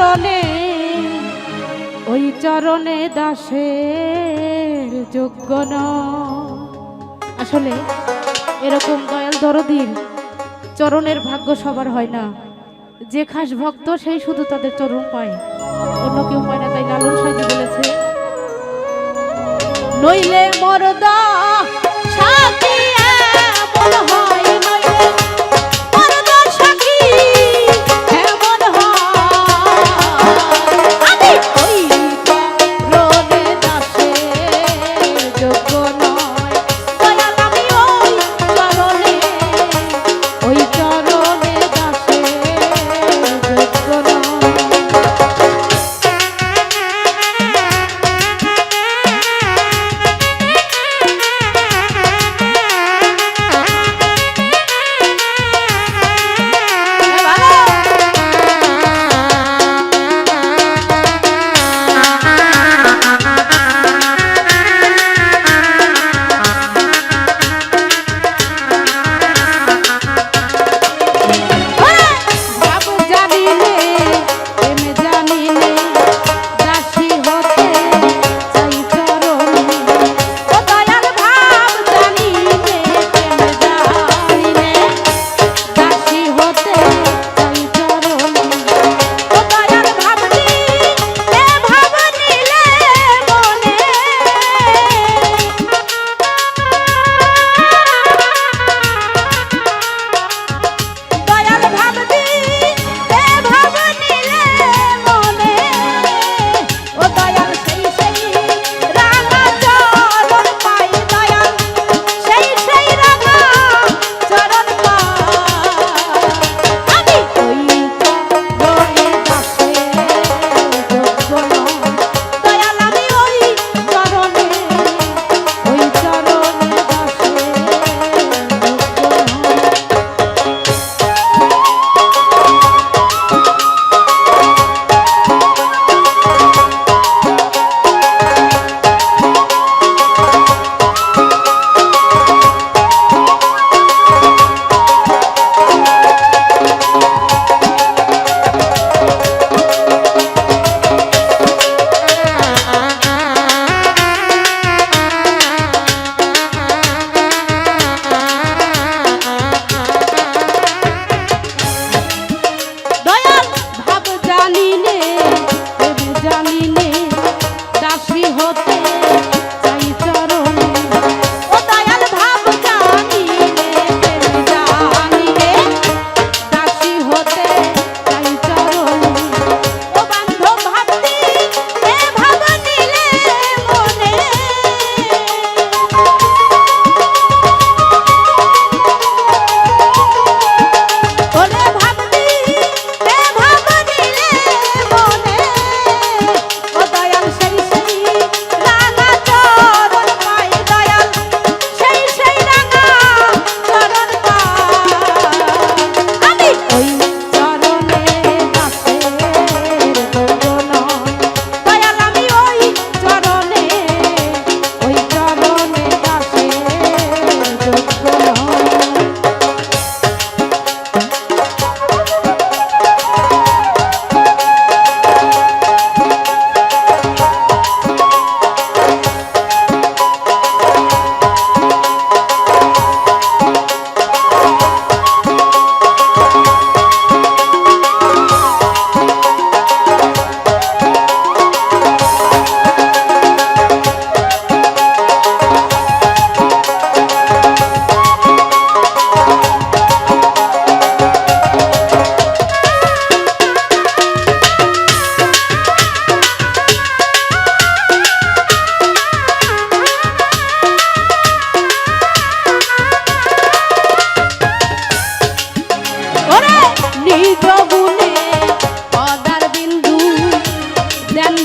চরণে, ওই চরণে দাসের যোগ্য ন আসলে এরকম দয়াল দরদিন চরণের ভাগ্য সবার হয় না। যে খাস ভক্ত সেই শুধু তাদের চরণ পায়, অন্য কেউ পায় না, তাই লালন সাজি বলেছে, নইলে মরদা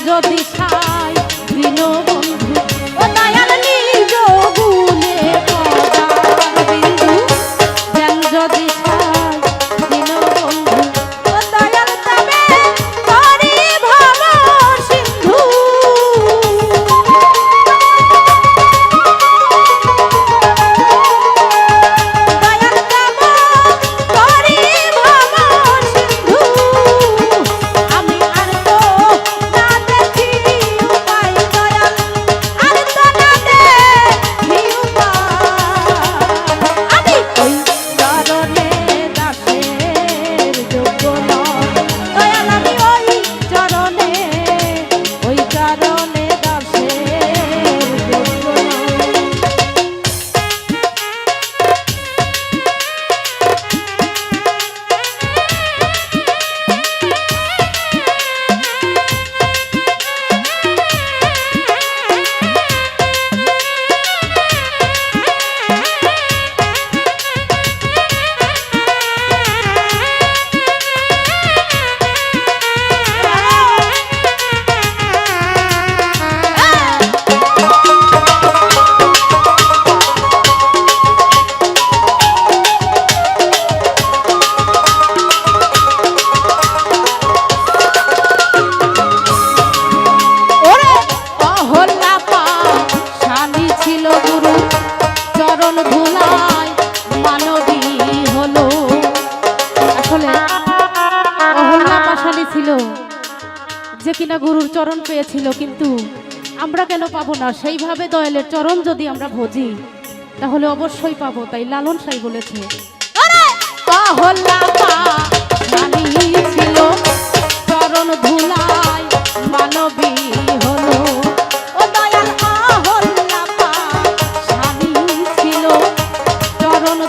যদি খাই ভিন্ন বন্ধু ও যদি চরণ পেয়েছিল, কিন্তু আমরা কেন পাবো না? সেইভাবে দয়ালের চরণ যদি আমরা ভজি, তাহলে অবশ্যই পাবো, তাই লালন সাই বলেছে। ছিল, চরণ মানবী ছিল, চরণ